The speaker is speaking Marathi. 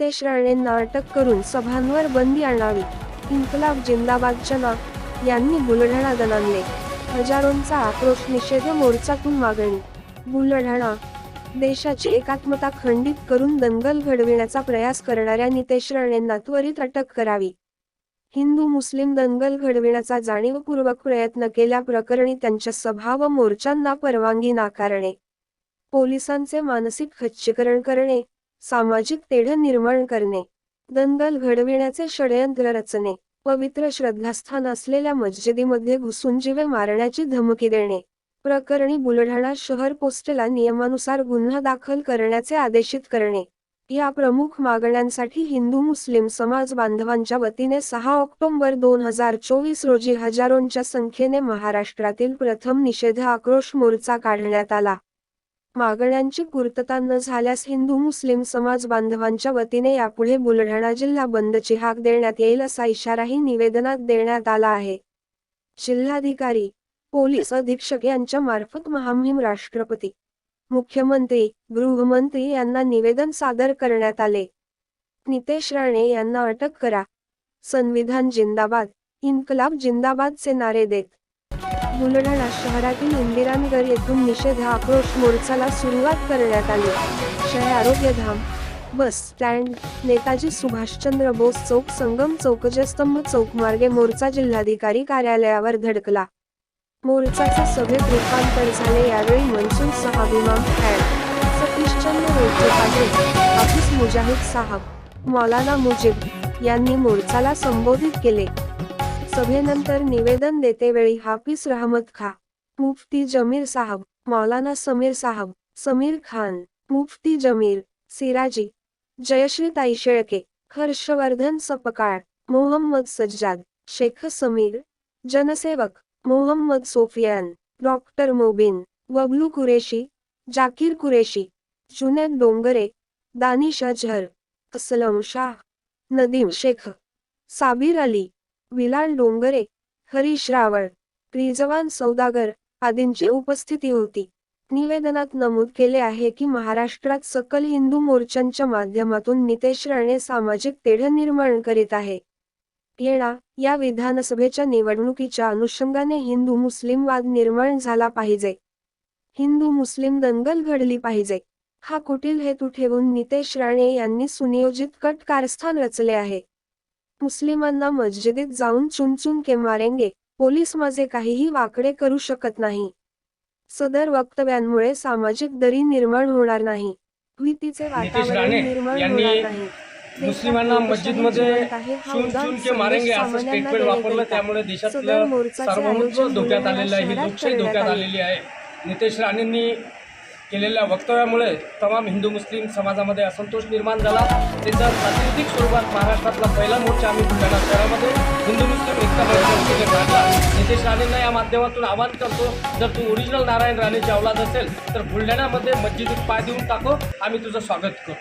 नितेश राणेंना अटक करून सभांवर बंदी आणावी. इन्कलाब जिंदाबादच्या ना यांनी बुलढाणा दणानले हजारोंचा आक्रोश निषेध मोर्चातून मागणी. बुलढाणा देशाची एकात्मता खंडित करून दंगल घडविण्याचा प्रयास करणाऱ्या नितेश राणेंना त्वरित अटक करावी. हिंदू मुस्लिम दंगल घडविण्याचा जाणीवपूर्वक प्रयत्न केल्याप्रकरणी त्यांच्या सभा व मोर्चांना परवानगी नाकारणे. पोलिसांचे मानसिक खच्चीकरण करणे. सामाजिक तेढ निर्माण करणे दंगल घडविण्याचे षडयंत्र रचणे पवित्र श्रद्धास्थान असलेल्या मस्जिदीमध्ये घुसून जीवे मारण्याची धमकी देणे प्रकरणी बुलढाणा शहर पोस्टला नियमानुसार गुन्हा दाखल करण्याचे आदेशित करणे. या प्रमुख मागण्यांसाठी हिंदू मुस्लिम समाज बांधवांच्या वतीने सहा ऑक्टोबर दोन हजार चोवीस रोजी हजारोंच्या संख्येने महाराष्ट्रातील प्रथम निषेध आक्रोश मोर्चा काढण्यात आला. मागण्यांची पूर्तता न झाल्यास हिंदू मुस्लिम समाज बांधवांच्या वतीने यापुढे बुलढाणा जिल्हा बंदची हाक देण्यात येईल असा इशाराही निवेदनात देण्यात आला आहे. जिल्हाधिकारी पोलीस अधीक्षक यांच्या मार्फत महामहिम राष्ट्रपती मुख्यमंत्री गृहमंत्री यांना निवेदन सादर करण्यात आले. नितेश राणे यांना अटक करा. संविधान जिंदाबाद इन्कलाब जिंदाबादचे नारे देत बुलढाणा शहरातील इंदिरानगर येथून निषेध आक्रोश मोर्चाला सुरुवात करण्यात आली. शहर आरोग्यधाम बस स्टँड नेताजी सुभाषचंद्र बोस चौक संगम चौक जस्तंभ चौक मार्गे मोर्चा जिल्हाधिकारी कार्यालयावर धडकला. मोर्चाचे सभेत रूपांतर झाले यावेळी मनसून साहब इमाम फॅड सतीशचंद्र रोजचे पाटील हाफिज मुजाहिद साहब मौलाना मुजीब यांनी मोर्चाला संबोधित केले. सभेनंतर निवेदन देतेवेळी हाफिज रहमत खा, मुफ्ती जमीर साहब, मौलाना समीर साहब, समीर खान, मुफ्ती जमीर, सिराजी, जयश्री ताई शेळके, हर्षवर्धन सपकाळ, मोहम्मद सज्जाद, शेख समीर, जनसेवक, मोहम्मद सोफियान, डॉक्टर मोबिन वबलू कुरेशी, जाकीर कुरेशी, जुनेद डोंगरे, दानिश अजहर, असलम शाह, नदीम शेख, साबिर अली विलाल डोंगरे हरीश रावळ रिजवान सौदागर आदींची उपस्थिती होती. निवेदनात नमूद केले आहे की महाराष्ट्रात सकल हिंदू मोर्चांच्या माध्यमातून नितेश राणे सामाजिक तेढ निर्माण करीत आहे. येणा या विधानसभेच्या निवडणुकीच्या अनुषंगाने हिंदू मुस्लिम वाद निर्माण झाला पाहिजे. हिंदू मुस्लिम दंगल घडली पाहिजे. हा कुटील हेतू ठेवून नितेश राणे यांनी सुनियोजित कट कारस्थान रचले आहे. मुस्लिमांना मस्जिदीत जाऊन चुनचुन के मारेंगे पोलीस माझे काहीही वाकडे करू शकत नाही. सदर वक्तव्यांमुळे सामाजिक दरी निर्माण होणार नाही. भीतीचे वातावरण राणे निर्माण होणार नाही. मुस्लिमांना मस्जिदमध्ये के संदेश मारेंगे असं स्टेटमेंट वापरलं. त्यामुळे देशातलं सार्वभौमत्व धोक्यात आलेलं आहे. ही लोकशाही धोक्यात आले. आलेली आहे. नितेश राणेंनी केलेल्या वक्तव्यामुळे तमाम हिंदू मुस्लिम समाजामध्ये असंतोष निर्माण झाला. त्याचा प्रातिनिधिक स्वरूपात महाराष्ट्रातला पहिला मोर्चा आम्ही बुलढाणा शहरामध्ये हिंदू मुस्लिम एकता मोर्चामध्ये काढला नितेश राणेंना या माध्यमातून आवाहन करतो जर तू ओरिजिनल नारायण राणेची अवलाद असेल तर बुलढाण्यामध्ये मस्जिदीत पाय देऊन टाको. आम्ही तुझं स्वागत करू